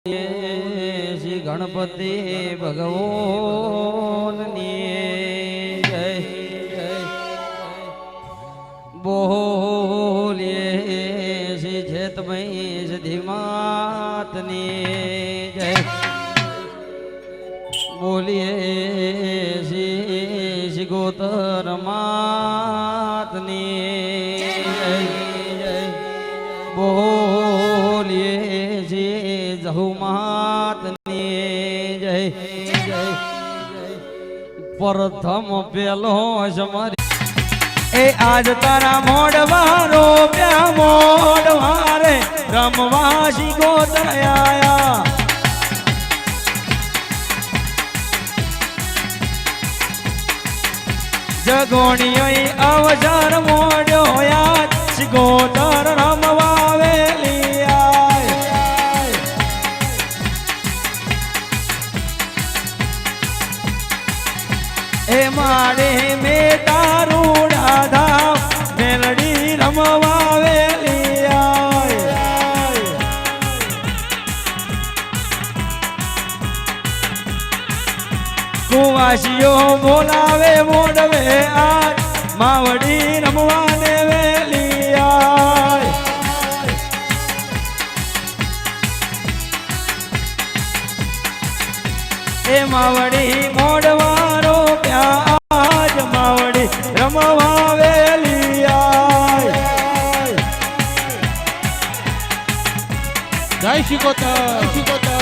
શ્રી ગણપતિ ભગવાનની જય જય બોલીએ શ્રી જેતમય સિદ્ધિ માતની જય. બોલીએ શ્રી શિગોતર માતની માતની જય જય પ્રથમ પેલો સમરી એ આજ તારા મોડવારો પ્યા મોડવારે રમવાસી શીખો આયા. જગોણીઓ અવસર મોડ્યો યાદ શીખોતર એ મારે મે તારું રાધા મેલડી રમવા વેલી. કુવાસીઓ બોલાવે, મોડવે આજ, માવડી રમવાને વેલી. એ માવડી માવડી રમવા વેલી આય. જય શિકોતર શિકોતર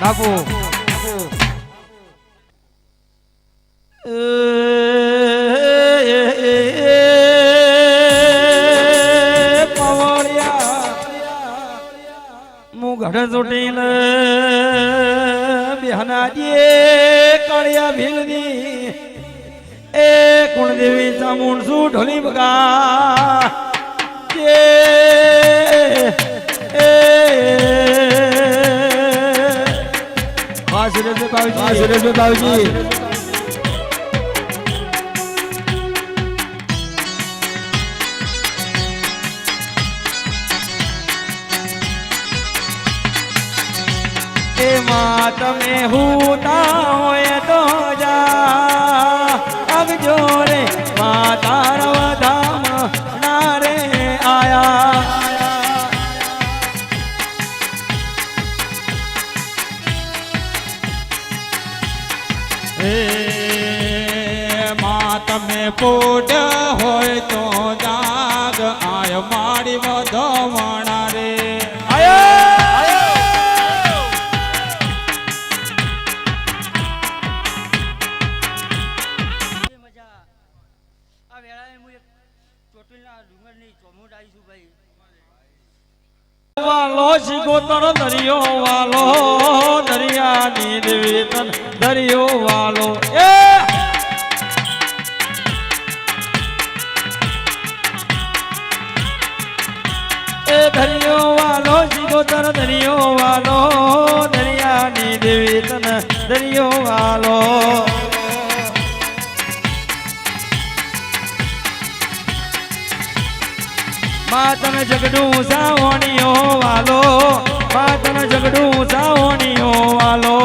બાપુ મુઘડ તૂટી બિહાના જે કળિયા ભીલની એ કુળદેવી ચામુંડ શું ઢોલી બગા જે એ હા સુરેશ બાબુજી હા સુરેશભાઈ બાબુજી એમાં તમે હુતા હોય તો જા અગજો રે માતા રવધામ નારે આયા એ માં તમે પોટ હોય તો જાગ વાલો શિકોતર દરિયો વાલો દરિયાની દેવી તન દરિયો વાલો. એ! એ દરિયો વાલો શિકોતર દરિયો વાલો દરિયાની દેવી તન દરિયો વાલો. માતન જગડું સાવણીઓ વાલો માતન જગડું સાવણીઓ વાલો.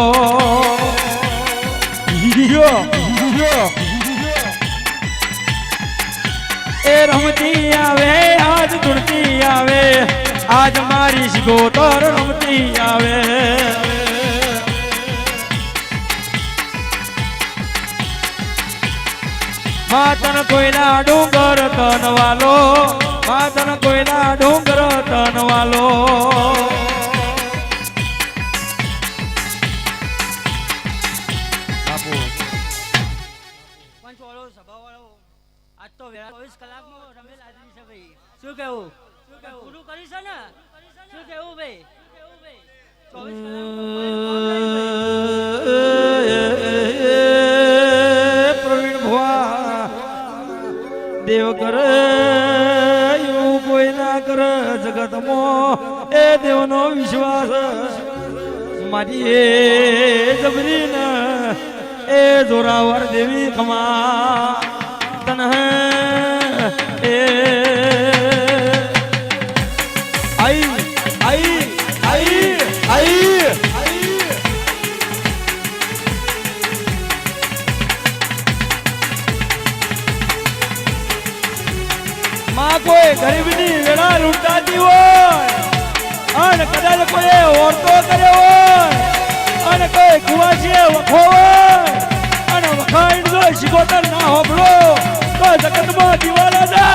એ રમતી આવે, આજ તુરતી આવે, આજ મારી શિગોતર રમતી આવે. માતન કોઈના ડુંગર તન વાલો માતન ડુંગર તનવાલો. આજ તો ચોવીસ કલાકમાં રમેલ આદમી છે ભાઈ શું કેવું? પૂરું કરીશ ને? શું કેવું ભાઈ? ચોવીસ પ્રવીણ ભુવા. દેવ કરે જગતમાં એ દેવનો વિશ્વાસ. મારી એ જબરી ને એ જોરાવર દેવી કમા તન આ કોઈ ગરીબની વેળા લૂંટાતી હોય, અને કદાચ કોઈ ઓરતો કર્યો હોય, અને કોઈ કુવાસીએ વખો હોય, અને વખાણ જો શિકોતર ના હોબળો તો જગતમાં દિવાલા